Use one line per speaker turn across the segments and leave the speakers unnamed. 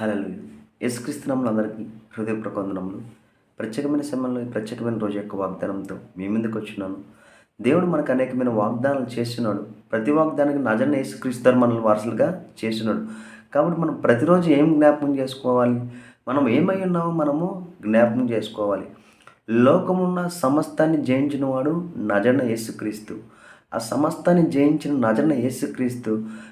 Hello యేసుక్రీస్తునాములు అందరికీ హృదయపూర్వక వందనములు. ప్రత్యేకమైన సమయంలో ఈ ప్రత్యేకమైన రోజు యొక్క వాగ్దానంతో మీ ముందుకు వచ్చినాను దేవుడు మనకు అనేకమైన వాగ్దానాలు చేస్తున్నాడు. ప్రతి వాగ్దానానికి నజన యేసుక్రీస్తు మనల్ని వారసులుగా చేస్తున్నాడు. కాబట్టి మనం ప్రతిరోజు ఏం జ్ఞాపకం చేసుకోవాలి? మనం ఏమై ఉన్నామో మనము జ్ఞాపకం చేసుకోవాలి. లోకమున్న సమస్తాన్ని జయించిన వాడు నజన యేసుక్రీస్తు. ఆ సమస్తాన్ని జయించిన నజన యేసుక్రీస్తు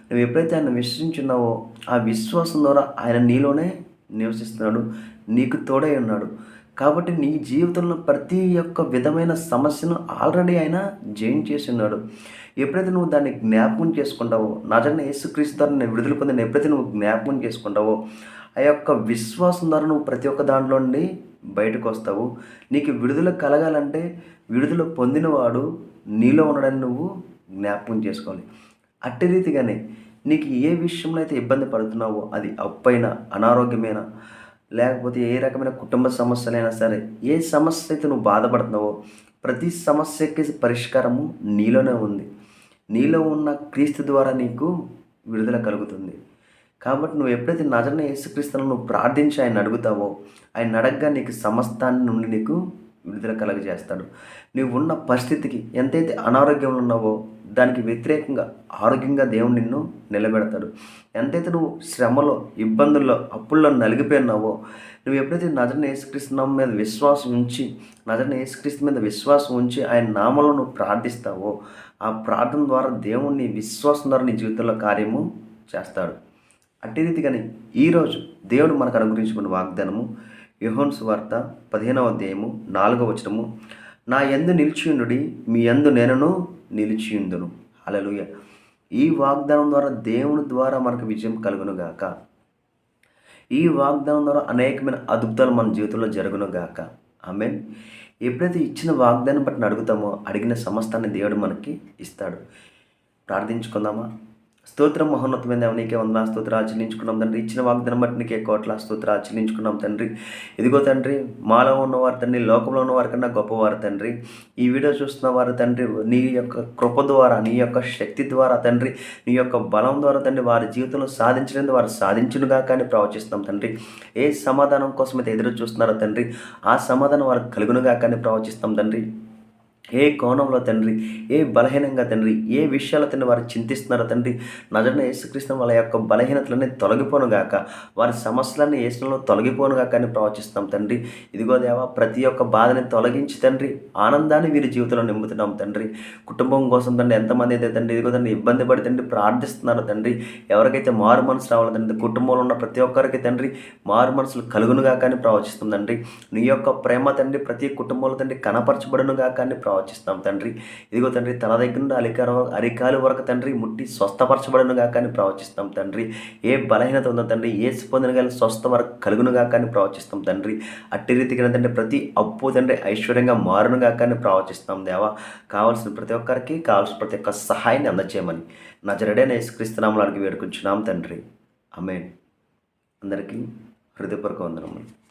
నువ్వు ఎప్పుడైతే ఆయన విశ్వసించున్నావో ఆ విశ్వాసం ద్వారా ఆయన నీలోనే నివసిస్తున్నాడు నీకు తోడై ఉన్నాడు. కాబట్టి నీ జీవితంలో ప్రతి ఒక్క విధమైన సమస్యను ఆల్రెడీ ఆయన జయించేసి ఉన్నాడు. ఎప్పుడైతే నువ్వు దాన్ని జ్ఞాపకం చేసుకుంటావో నజన యేసుక్రీస్తు ద్వారా నేను విడుదల పొందిన ఎప్పుడైతే నువ్వు జ్ఞాపకం చేసుకుంటావో ఆ యొక్క విశ్వాసం ద్వారా నువ్వు ప్రతి ఒక్క దాంట్లో నుండి బయటకు వస్తావు నీకు విడుదల కలగాలంటే విడుదల పొందినవాడు నీలో ఉండడాన్ని నువ్వు జ్ఞాపకం చేసుకోవాలి. అట్టి రీతిగానే నీకు ఏ విషయంలో అయితే ఇబ్బంది పడుతున్నావో అది అప్పైనా అనారోగ్యమైన లేకపోతే ఏ రకమైన కుటుంబ సమస్యలైనా సరే ఏ సమస్య అయితే నువ్వు బాధపడుతున్నావో ప్రతి సమస్యకి పరిష్కారము నీలోనే ఉంది. నీలో ఉన్న క్రీస్తు ద్వారా నీకు విడుదల కలుగుతుంది. కాబట్టి నువ్వు ఎప్పుడైతే నజన యేసుక్రీస్తును నువ్వు ప్రార్థించి ఆయన అడుగుతావో ఆయన అడగగా నీకు సమస్తాన్ని నుండి నీకు విడుదల కలగజేస్తాడు. నువ్వు ఉన్న పరిస్థితికి ఎంతైతే అనారోగ్యంలో ఉన్నావో దానికి వ్యతిరేకంగా ఆరోగ్యంగా దేవుడు నిన్ను నిలబెడతాడు. ఎంతైతే నువ్వు శ్రమలో ఇబ్బందుల్లో అప్పుల్లో నలిగిపోయినావో నువ్వు ఎప్పుడైతే నజన యేసుక్రీస్తు మీద విశ్వాసం ఉంచి నజన యేసుక్రీస్తు మీద విశ్వాసం ఉంచి ఆయన నామంలో నువ్వు ప్రార్థిస్తావో ఆ ప్రార్థన ద్వారా దేవుణ్ణి విశ్వాసం ద్వారా నీ జీవితంలో కార్యము చేస్తాడు. అట్టి రీతిగానే ఈరోజు దేవుడు మనకు అనుగ్రహించుకున్న వాగ్దానము యుహోన్స్ వార్త పదిహేనవ అధ్యాయము నాలుగవ వచనము. నా ఎందు నిలిచియుండుడి మీ ఎందు నేనను నిలిచియుందును అలలుయ ఈ వాగ్దానం ద్వారా దేవుని ద్వారా మనకు విజయం కలుగును గాక. ఈ వాగ్దానం ద్వారా అనేకమైన అద్భుతాలు మన జీవితంలో జరుగును గాక. ఆమెన్. ఎప్పుడైతే ఇచ్చిన వాగ్దానం బట్టి అడుగుతామో అడిగిన సమస్తాన్ని దేవుడు మనకి ఇస్తాడు. ప్రార్థించుకుందామా? స్తోత్రం మహోన్నతమైన నీకే వందన స్తోత్రాలు చెల్లించుకున్నాం తండ్రి. ఇచ్చిన వాగ్దానం బట్టి నీకే కోట్ల స్తోత్రాలు చెల్లించుకున్నాం తండ్రి. ఇదిగో తండ్రి మాలో ఉన్నవారు తండ్రి లోకంలో ఉన్నవారి కన్నా గొప్పవారు తండ్రి. ఈ వీడియో చూస్తున్న వారు తండ్రి నీ యొక్క కృప ద్వారా నీ యొక్క శక్తి ద్వారా తండ్రి నీ యొక్క బలం ద్వారా తండ్రి వారి జీవితంలో సాధించలేదు వారు సాధించునుగా కానీ ప్రవచిస్తున్నాం తండ్రి. ఏ సమాధానం కోసం అయితే ఎదురు చూస్తున్నారో తండ్రి ఆ సమాధానం వారికి కలుగునుగా కానీ ప్రవచిస్తాం తండ్రి. ఏ కోణంలో తండ్రి ఏ బలహీనంగా తండ్రి ఏ విషయాల తండ్రి వారు చింతిస్తున్నారో తండ్రి నజరన యేసుక్రీస్తు వాళ్ళ యొక్క బలహీనతలన్నీ తొలగిపోనుగాక వారి సమస్యలన్నీ ఏసులో తొలగిపోనుగాక అని ప్రవచిస్తాం తండ్రి. ఇదిగో దేవా ప్రతి ఒక్క బాధని తొలగించి తండ్రి ఆనందాన్ని వీరి జీవితంలో నింపుతున్నాం తండ్రి. కుటుంబం కోసం తండ్రి ఎంతమంది అయితే తండ్రి ఇదిగో తండ్రి ఇబ్బంది పడి తండ్రి ప్రార్థిస్తున్నారో తండ్రి ఎవరికైతే మారు మనసు రావాలి తండ్రి కుటుంబంలో ఉన్న ప్రతి ఒక్కరికి తండ్రి మారు మనసులు కలుగునుగాక కానీ ప్రవచిస్తుంది తండ్రి. నీ యొక్క ప్రేమ తండ్రి ప్రతి కుటుంబంలో తండ్రి కనపరచబడునుగాక కానీ ప్రవ ప్రవచిస్తాం తండ్రి. ఇదిగో తండ్రి తల దగ్గర నుండి అలికార అరికాలు వరకు తండ్రి ముట్టి స్వస్థపరచబడను కానీ ప్రవచిస్తాం తండ్రి. ఏ బలహీనత ఉందో తండ్రి ఏ పొందిన కానీ స్వస్థ వరకు కలుగును కానీ ప్రవచిస్తాం తండ్రి. అట్టి రీతిగా తండ్రి ప్రతి అప్పు తండ్రి ఐశ్వర్యంగా మారును కానీ ప్రవచిస్తాం దేవా. కావాల్సిన ప్రతి ఒక్కరికి కావాల్సిన ప్రతి ఒక్క సహాయాన్ని అందచేయమని నా జరడైన యేసుక్రీస్తునామలు వేడుకుంటున్నాం తండ్రి. అమేన్ అందరికీ హృదయపూర్వక వందనములు.